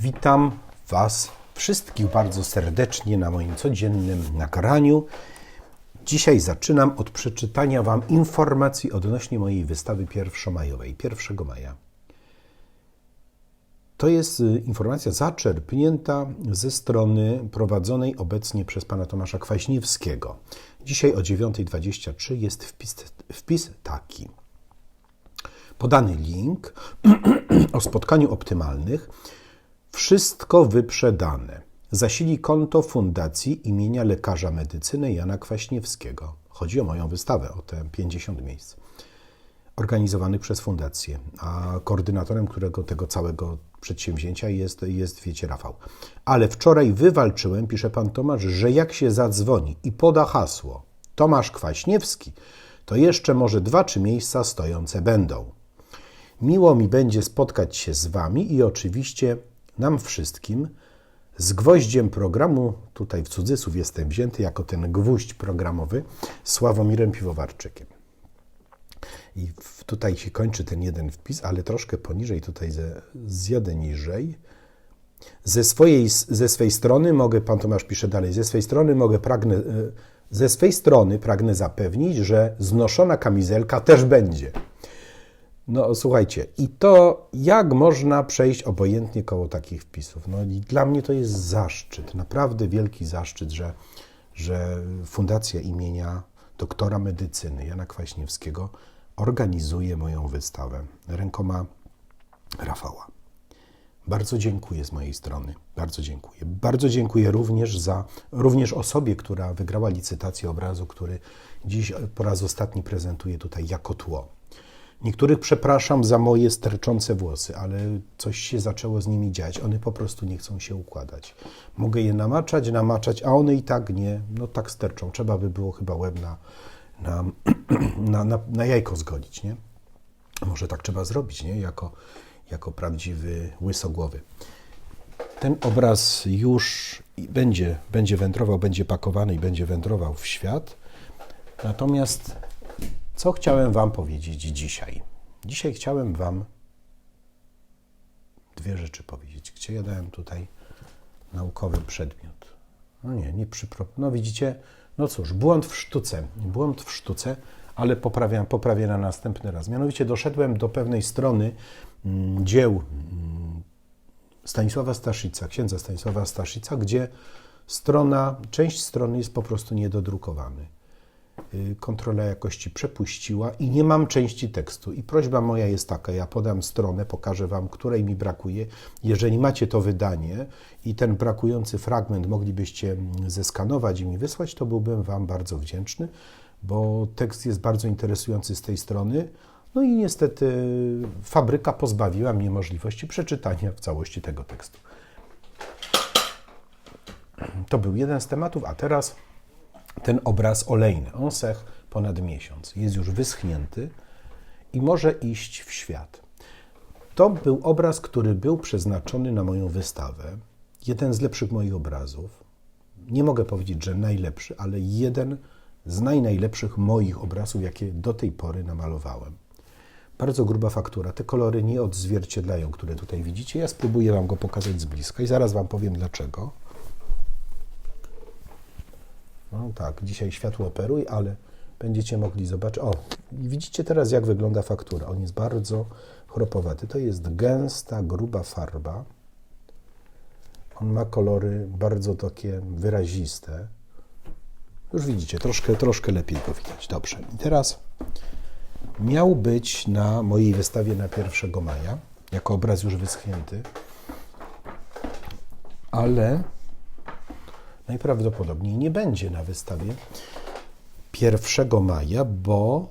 Witam Was wszystkich bardzo serdecznie na moim codziennym nagraniu. Dzisiaj zaczynam od przeczytania Wam informacji odnośnie mojej wystawy pierwszomajowej, 1 maja. To jest y, informacja zaczerpnięta ze strony prowadzonej obecnie przez pana Tomasza Kwaśniewskiego. Dzisiaj o 9.23 jest wpis, wpis taki. Podany link o spotkaniu optymalnych. Wszystko wyprzedane. Zasili konto Fundacji imienia lekarza medycyny Jana Kwaśniewskiego. Chodzi o moją wystawę, o te 50 miejsc organizowanych przez fundację, a koordynatorem którego tego całego przedsięwzięcia jest, jest, wiecie, Rafał. Ale wczoraj wywalczyłem, pisze pan Tomasz, że jak się zadzwoni i poda hasło Tomasz Kwaśniewski, to jeszcze może dwa, trzy miejsca stojące będą. Miło mi będzie spotkać się z wami i oczywiście nam wszystkim z gwoździem programu, tutaj w cudzysłów jestem wzięty jako ten gwóźdź programowy, Sławomirem Piwowarczykiem. I tutaj się kończy ten jeden wpis, ale troszkę poniżej, tutaj ze, zjadę niżej. Ze swojej, ze swej strony mogę, pan Tomasz pisze dalej, ze swej strony mogę pragnę, e, ze swej strony pragnę zapewnić, że znoszona kamizelka też będzie. No słuchajcie, i to jak można przejść obojętnie koło takich wpisów? No i dla mnie to jest zaszczyt, naprawdę wielki zaszczyt, że, że Fundacja imienia doktora medycyny Jana Kwaśniewskiego organizuje moją wystawę rękoma Rafała. Bardzo dziękuję z mojej strony. Bardzo dziękuję. Bardzo dziękuję również za również osobie, która wygrała licytację obrazu, który dziś po raz ostatni prezentuję tutaj jako tło. Niektórych przepraszam za moje sterczące włosy, ale coś się zaczęło z nimi dziać. One po prostu nie chcą się układać. Mogę je namaczać, namaczać, a one i tak nie, no tak sterczą. Trzeba by było chyba łeb na, na, na, na, na jajko zgolić, nie? Może tak trzeba zrobić, nie? Jako, jako prawdziwy łysogłowy. Ten obraz już będzie, będzie wędrował, będzie pakowany i będzie wędrował w świat. Natomiast co chciałem Wam powiedzieć dzisiaj? Dzisiaj chciałem Wam dwie rzeczy powiedzieć. Gdzie ja dałem tutaj naukowy przedmiot? No nie, nie przypro... No widzicie, no cóż, błąd w sztuce. Błąd w sztuce, ale poprawiam, poprawię na następny raz. Mianowicie doszedłem do pewnej strony mm, dzieł mm, Stanisława Staszica, księdza Stanisława Staszica, gdzie strona, część strony jest po prostu niedodrukowany. Y, kontrola jakości przepuściła i nie mam części tekstu. I prośba moja jest taka: ja podam stronę, pokażę Wam, której mi brakuje. Jeżeli macie to wydanie i ten brakujący fragment moglibyście mm, zeskanować i mi wysłać, to byłbym Wam bardzo wdzięczny, bo tekst jest bardzo interesujący z tej strony. No i niestety fabryka pozbawiła mnie możliwości przeczytania w całości tego tekstu. To był jeden z tematów, a teraz ten obraz olejny. On sech ponad miesiąc. Jest już wyschnięty i może iść w świat. To był obraz, który był przeznaczony na moją wystawę. Jeden z lepszych moich obrazów. Nie mogę powiedzieć, że najlepszy, ale jeden z najnajlepszych moich obrazów, jakie do tej pory namalowałem. Bardzo gruba faktura. Te kolory nie odzwierciedlają, które tutaj widzicie. Ja spróbuję Wam go pokazać z bliska i zaraz Wam powiem dlaczego. No tak, dzisiaj światło operuj, ale będziecie mogli zobaczyć. O, widzicie teraz, jak wygląda faktura. On jest bardzo chropowaty. To jest gęsta, gruba farba. On ma kolory bardzo takie wyraziste. Już widzicie, troszkę, troszkę lepiej go widać. Dobrze. I teraz miał być na mojej wystawie na 1 maja, jako obraz już wyschnięty, ale najprawdopodobniej nie będzie na wystawie 1 maja, bo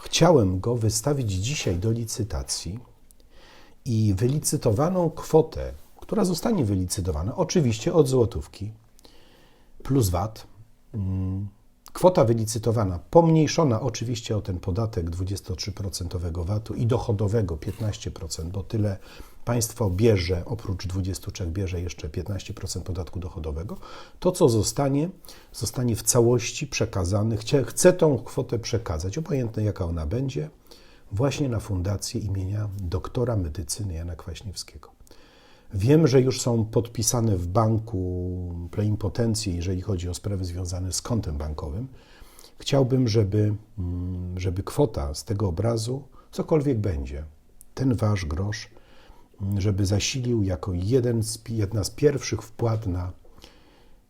chciałem go wystawić dzisiaj do licytacji i wylicytowaną kwotę, która zostanie wylicytowana, oczywiście od złotówki plus VAT. Mm, kwota wylicytowana, pomniejszona oczywiście o ten podatek 23% VAT-u i dochodowego 15%, bo tyle państwo bierze, oprócz 23 bierze jeszcze 15% podatku dochodowego, to co zostanie, zostanie w całości przekazane. Chcę, chcę tą kwotę przekazać, obojętnie jaka ona będzie, właśnie na fundację imienia doktora medycyny Jana Kwaśniewskiego. Wiem, że już są podpisane w banku pleimpotencje, jeżeli chodzi o sprawy związane z kontem bankowym. Chciałbym, żeby, mm, żeby kwota z tego obrazu, cokolwiek będzie, ten wasz grosz, żeby zasilił jako jeden z, jedna z pierwszych wpłat na,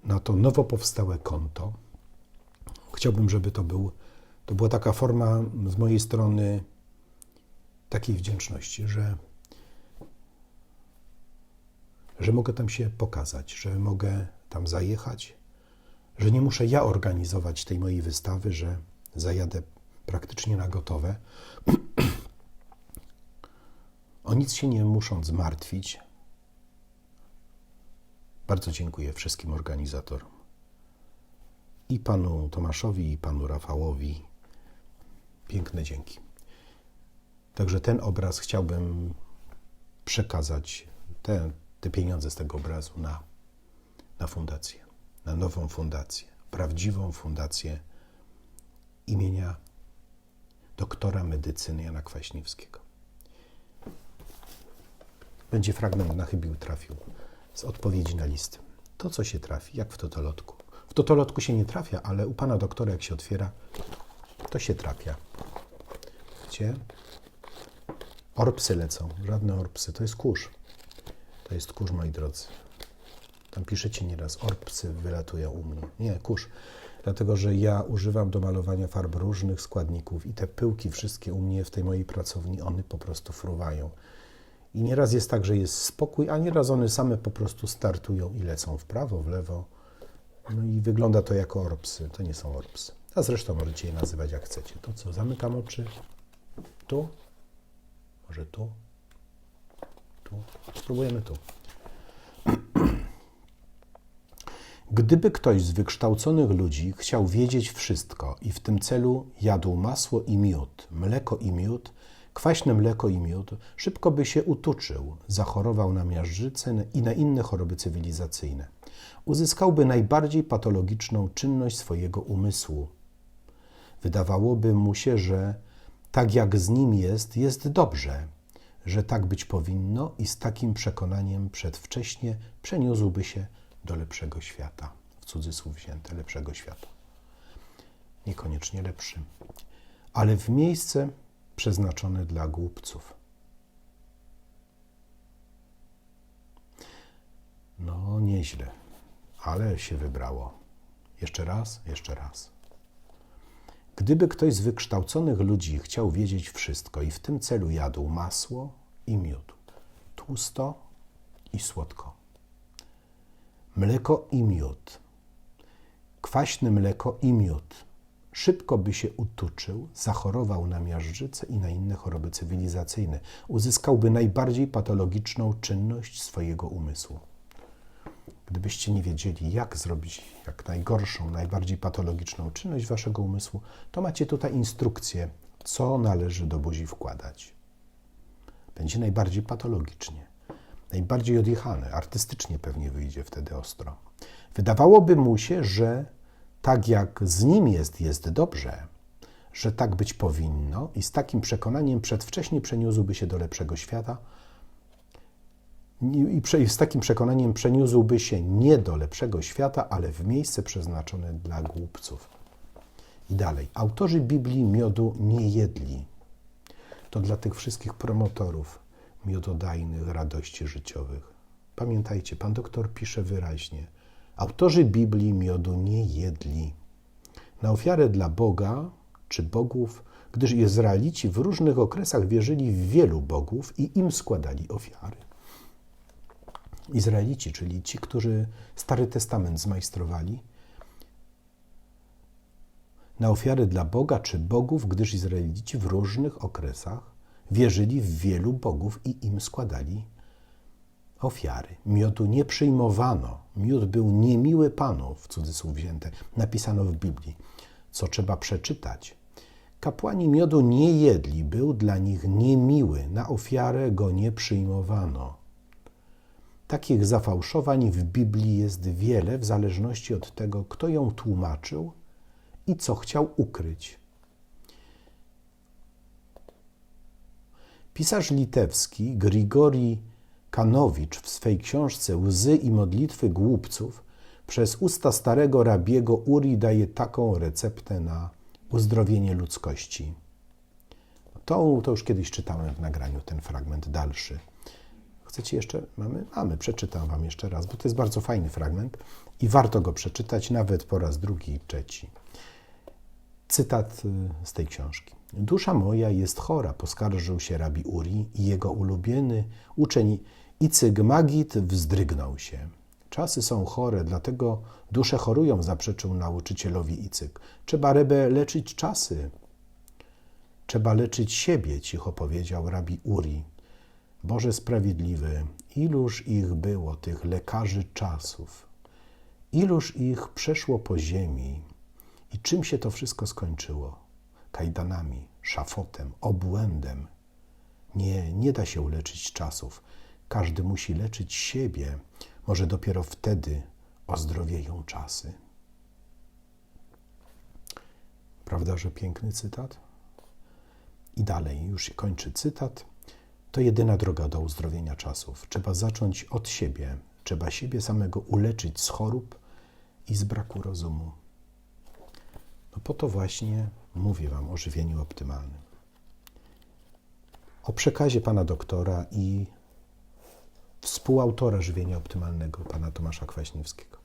na to nowo powstałe konto. Chciałbym, żeby to, był, to była taka forma z mojej strony takiej wdzięczności, że, że mogę tam się pokazać, że mogę tam zajechać, że nie muszę ja organizować tej mojej wystawy, że zajadę praktycznie na gotowe. o nic się nie muszą zmartwić. Bardzo dziękuję wszystkim organizatorom. I panu Tomaszowi, i panu Rafałowi. Piękne dzięki. Także ten obraz chciałbym przekazać, te, te pieniądze z tego obrazu na, na fundację, na nową fundację, prawdziwą fundację imienia doktora medycyny Jana Kwaśniewskiego. Będzie fragment na chybił trafił z odpowiedzi na list. To, co się trafi, jak w totolotku. W totolotku się nie trafia, ale u pana doktora, jak się otwiera, to się trafia. Gdzie? Orpsy lecą, żadne orpsy, to jest kurz. To jest kurz, moi drodzy. Tam piszecie nieraz, orpsy wylatują u mnie. Nie, kurz. Dlatego, że ja używam do malowania farb różnych składników i te pyłki wszystkie u mnie w tej mojej pracowni, one po prostu fruwają. I nieraz jest tak, że jest spokój, a nieraz one same po prostu startują i lecą w prawo, w lewo. No i wygląda to jako orpsy. To nie są orpsy. A zresztą możecie je nazywać jak chcecie. To co, zamykam oczy. Tu, może tu? Tu? Spróbujemy tu. Gdyby ktoś z wykształconych ludzi chciał wiedzieć wszystko i w tym celu jadł masło i miód, mleko i miód, kwaśne mleko i miód, szybko by się utuczył, zachorował na miażdżycę i na inne choroby cywilizacyjne. Uzyskałby najbardziej patologiczną czynność swojego umysłu. Wydawałoby mu się, że tak jak z nim jest, jest dobrze, że tak być powinno i z takim przekonaniem przedwcześnie przeniósłby się do lepszego świata. W cudzysłów wzięte lepszego świata. Niekoniecznie lepszy, ale w miejsce przeznaczone dla głupców. No, nieźle, ale się wybrało. Jeszcze raz, jeszcze raz. Gdyby ktoś z wykształconych ludzi chciał wiedzieć wszystko i w tym celu jadł masło i miód, tłusto i słodko, mleko i miód, kwaśne mleko i miód, szybko by się utuczył, zachorował na miażdżycę i na inne choroby cywilizacyjne, uzyskałby najbardziej patologiczną czynność swojego umysłu. Gdybyście nie wiedzieli, jak zrobić jak najgorszą, najbardziej patologiczną czynność waszego umysłu, to macie tutaj instrukcję, co należy do buzi wkładać. Będzie najbardziej patologicznie, najbardziej odjechane, artystycznie pewnie wyjdzie wtedy ostro. Wydawałoby mu się, że tak jak z nim jest, jest dobrze, że tak być powinno i z takim przekonaniem przedwcześnie przeniósłby się do lepszego świata, i z takim przekonaniem przeniósłby się nie do lepszego świata, ale w miejsce przeznaczone dla głupców. I dalej. Autorzy Biblii miodu nie jedli. To dla tych wszystkich promotorów miododajnych radości życiowych. Pamiętajcie, pan doktor pisze wyraźnie. Autorzy Biblii miodu nie jedli. Na ofiarę dla Boga czy bogów, gdyż Izraelici w różnych okresach wierzyli w wielu bogów i im składali ofiary. Izraelici, czyli ci, którzy Stary Testament zmajstrowali, na ofiary dla Boga czy bogów, gdyż Izraelici w różnych okresach wierzyli w wielu bogów i im składali ofiary. Miodu nie przyjmowano. Miód był niemiły Panu, w cudzysłów wzięte, napisano w Biblii, co trzeba przeczytać. Kapłani miodu nie jedli, był dla nich niemiły, na ofiarę go nie przyjmowano. Takich zafałszowań w Biblii jest wiele, w zależności od tego, kto ją tłumaczył i co chciał ukryć. Pisarz litewski Grigori Kanowicz w swej książce Łzy i modlitwy głupców przez usta starego rabiego Uri daje taką receptę na uzdrowienie ludzkości. To, to już kiedyś czytałem w nagraniu ten fragment dalszy. Chcecie jeszcze? Mamy? Mamy. Przeczytam Wam jeszcze raz, bo to jest bardzo fajny fragment i warto go przeczytać nawet po raz drugi i trzeci. Cytat y, z tej książki. Dusza moja jest chora, poskarżył się rabi Uri i jego ulubiony uczeń Icyg Magit wzdrygnął się. Czasy są chore, dlatego dusze chorują, zaprzeczył nauczycielowi Icyk. Trzeba rebę leczyć czasy. Trzeba leczyć siebie, cicho powiedział rabi Uri. Boże sprawiedliwy, iluż ich było, tych lekarzy czasów, iluż ich przeszło po ziemi i czym się to wszystko skończyło? Kajdanami, szafotem, obłędem. Nie, nie da się uleczyć czasów. Każdy musi leczyć siebie. Może dopiero wtedy ozdrowieją czasy. Prawda, że piękny cytat? I dalej, już kończy cytat. To jedyna droga do uzdrowienia czasów. Trzeba zacząć od siebie. Trzeba siebie samego uleczyć z chorób i z braku rozumu. No po to właśnie mówię Wam o żywieniu optymalnym. O przekazie pana doktora i współautora żywienia optymalnego, pana Tomasza Kwaśniewskiego.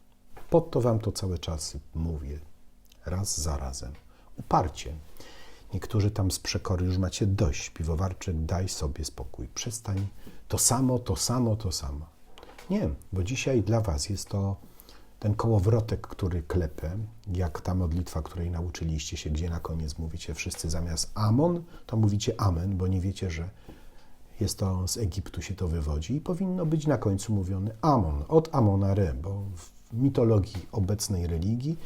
Po to Wam to cały czas mówię, raz za razem. Uparcie. Niektórzy tam z przekory już macie dość. Piwowarczyk, daj sobie spokój. Przestań. To samo, to samo, to samo. Nie, bo dzisiaj dla Was jest to ten kołowrotek, który klepę, jak ta modlitwa, której nauczyliście się, gdzie na koniec mówicie wszyscy zamiast Amon, to mówicie Amen, bo nie wiecie, że jest to z Egiptu się to wywodzi i powinno być na końcu mówiony Amon, od Amona Re, bo w mitologii obecnej religii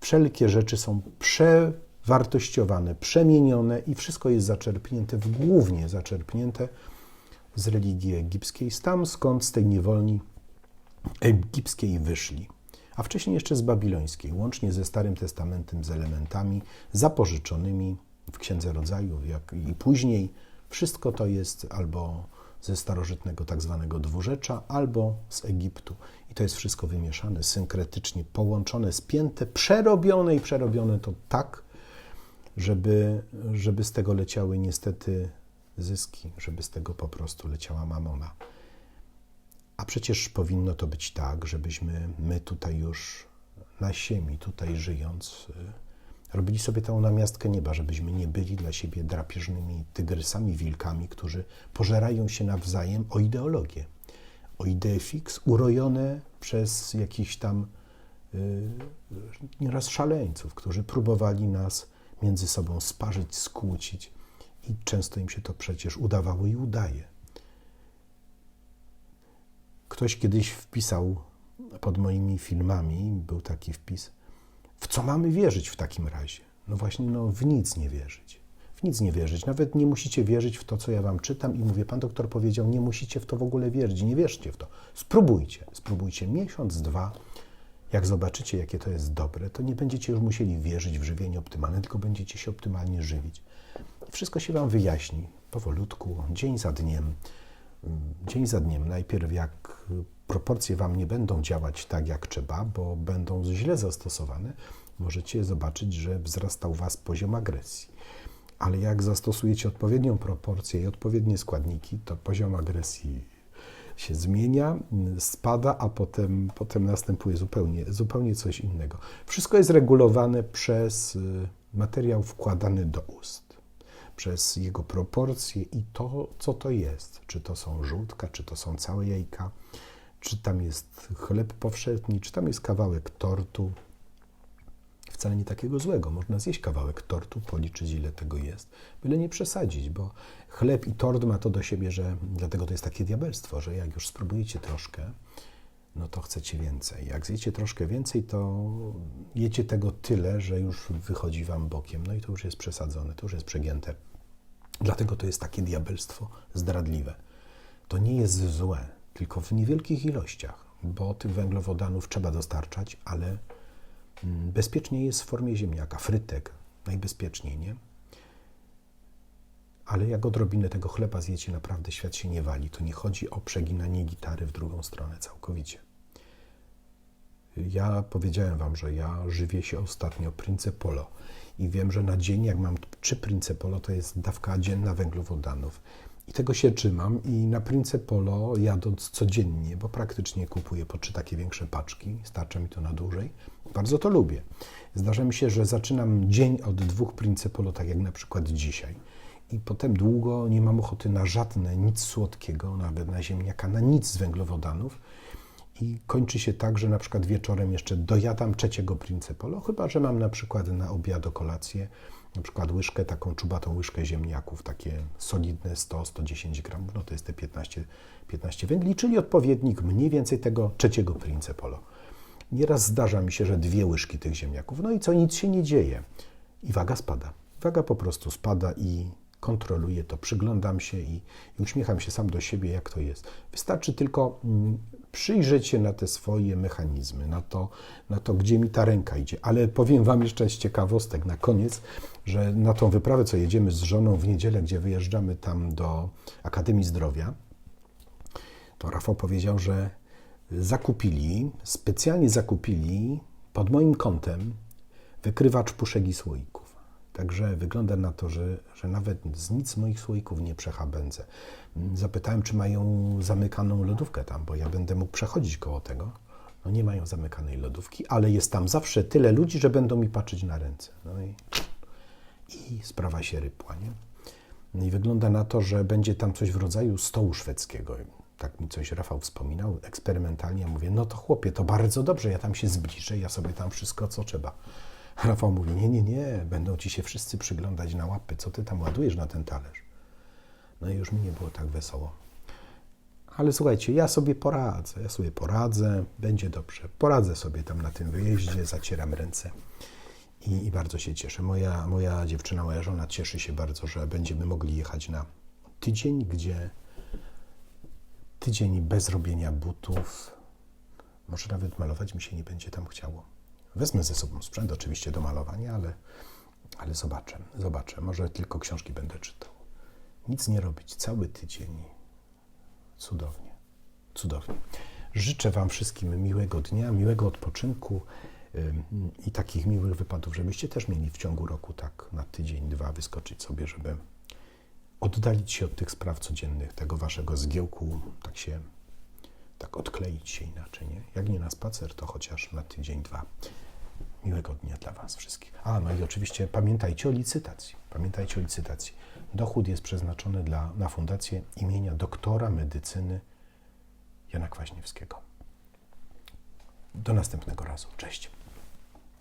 wszelkie rzeczy są przewartościowane, przemienione i wszystko jest zaczerpnięte, głównie zaczerpnięte z religii egipskiej, tam skąd z tej niewolni egipskiej wyszli a wcześniej jeszcze z babilońskiej, łącznie ze Starym Testamentem, z elementami zapożyczonymi w Księdze Rodzaju, jak i później. Wszystko to jest albo ze starożytnego tak zwanego dwurzecza, albo z Egiptu. I to jest wszystko wymieszane, synkretycznie połączone, spięte, przerobione i przerobione to tak, żeby, żeby z tego leciały niestety zyski, żeby z tego po prostu leciała mamona. A przecież powinno to być tak, żebyśmy my tutaj już na ziemi, tutaj żyjąc, y, robili sobie tę namiastkę nieba, żebyśmy nie byli dla siebie drapieżnymi tygrysami, wilkami, którzy pożerają się nawzajem o ideologię, o idee fix, urojone przez jakichś tam yy, nieraz szaleńców, którzy próbowali nas między sobą sparzyć, skłócić i często im się to przecież udawało i udaje. Ktoś kiedyś wpisał pod moimi filmami, był taki wpis, w co mamy wierzyć w takim razie? No właśnie, no w nic nie wierzyć. W nic nie wierzyć. Nawet nie musicie wierzyć w to, co ja wam czytam i mówię, pan doktor powiedział, nie musicie w to w ogóle wierzyć, nie wierzcie w to. Spróbujcie, spróbujcie miesiąc, dwa. Jak zobaczycie, jakie to jest dobre, to nie będziecie już musieli wierzyć w żywienie optymalne, tylko będziecie się optymalnie żywić. Wszystko się wam wyjaśni powolutku, dzień za dniem dzień za dniem. Najpierw jak proporcje Wam nie będą działać tak jak trzeba, bo będą źle zastosowane, możecie zobaczyć, że wzrasta u Was poziom agresji. Ale jak zastosujecie odpowiednią proporcję i odpowiednie składniki, to poziom agresji się zmienia, spada, a potem, potem następuje zupełnie, zupełnie coś innego. Wszystko jest regulowane przez y, materiał wkładany do ust przez jego proporcje i to, co to jest. Czy to są żółtka, czy to są całe jajka, czy tam jest chleb powszedni, czy tam jest kawałek tortu. Wcale nie takiego złego. Można zjeść kawałek tortu, policzyć ile tego jest, byle nie przesadzić, bo chleb i tort ma to do siebie, że dlatego to jest takie diabelstwo, że jak już spróbujecie troszkę, no to chcecie więcej. Jak zjecie troszkę więcej, to jecie tego tyle, że już wychodzi wam bokiem. No i to już jest przesadzone, to już jest przegięte. Dlatego to jest takie diabelstwo zdradliwe. To nie jest złe, tylko w niewielkich ilościach, bo tych węglowodanów trzeba dostarczać, ale mm, bezpiecznie jest w formie ziemniaka, frytek, najbezpieczniej, nie? ale jak odrobinę tego chleba zjecie, naprawdę świat się nie wali. To nie chodzi o przeginanie gitary w drugą stronę całkowicie. Ja powiedziałem Wam, że ja żywię się ostatnio Prince Polo i wiem, że na dzień, jak mam trzy Prince Polo, to jest dawka dzienna węglowodanów. I tego się trzymam i na Prince Polo jadąc codziennie, bo praktycznie kupuję po trzy takie większe paczki, starcza mi to na dłużej, bardzo to lubię. Zdarza mi się, że zaczynam dzień od dwóch Prince Polo, tak jak na przykład dzisiaj. I potem długo nie mam ochoty na żadne, nic słodkiego, nawet na ziemniaka, na nic z węglowodanów. I kończy się tak, że na przykład wieczorem jeszcze dojadam trzeciego Prince Polo, chyba że mam na przykład na obiad, kolację, na przykład łyżkę, taką czubatą łyżkę ziemniaków, takie solidne 100-110 gramów, no to jest te 15, 15 węgli, czyli odpowiednik mniej więcej tego trzeciego Prince Polo. Nieraz zdarza mi się, że dwie łyżki tych ziemniaków, no i co, nic się nie dzieje. I waga spada. Waga po prostu spada i kontroluję to, przyglądam się i, i uśmiecham się sam do siebie, jak to jest. Wystarczy tylko mm, przyjrzeć się na te swoje mechanizmy, na to, na to, gdzie mi ta ręka idzie. Ale powiem Wam jeszcze z ciekawostek na koniec, że na tą wyprawę, co jedziemy z żoną w niedzielę, gdzie wyjeżdżamy tam do Akademii Zdrowia, to Rafał powiedział, że zakupili, specjalnie zakupili pod moim kątem wykrywacz puszek i słoików. Także wygląda na to, że, że nawet z nic moich słoików nie przechabędzę. Zapytałem, czy mają zamykaną lodówkę tam, bo ja będę mógł przechodzić koło tego. No nie mają zamykanej lodówki, ale jest tam zawsze tyle ludzi, że będą mi patrzeć na ręce. No i, i sprawa się rypła, nie? No i wygląda na to, że będzie tam coś w rodzaju stołu szwedzkiego. Tak mi coś Rafał wspominał, eksperymentalnie. Ja mówię, no to chłopie, to bardzo dobrze, ja tam się zbliżę, ja sobie tam wszystko, co trzeba. Rafał mówi, nie, nie, nie, będą ci się wszyscy przyglądać na łapy, co ty tam ładujesz na ten talerz. No i już mi nie było tak wesoło. Ale słuchajcie, ja sobie poradzę, ja sobie poradzę, będzie dobrze. Poradzę sobie tam na tym wyjeździe, zacieram ręce i, i bardzo się cieszę. Moja, moja dziewczyna, moja żona cieszy się bardzo, że będziemy mogli jechać na tydzień, gdzie tydzień bez robienia butów, może nawet malować mi się nie będzie tam chciało. Wezmę ze sobą sprzęt oczywiście do malowania, ale, ale zobaczę, zobaczę. Może tylko książki będę czytał. Nic nie robić cały tydzień. Cudownie, cudownie. Życzę Wam wszystkim miłego dnia, miłego odpoczynku i takich miłych wypadów, żebyście też mieli w ciągu roku tak na tydzień, dwa wyskoczyć sobie, żeby oddalić się od tych spraw codziennych, tego Waszego zgiełku, tak się, tak odkleić się inaczej, nie? Jak nie na spacer, to chociaż na tydzień, dwa. Miłego dnia dla Was wszystkich. A, no i oczywiście pamiętajcie o licytacji. Pamiętajcie o licytacji. Dochód jest przeznaczony dla, na fundację imienia doktora medycyny Jana Kwaśniewskiego. Do następnego razu. Cześć.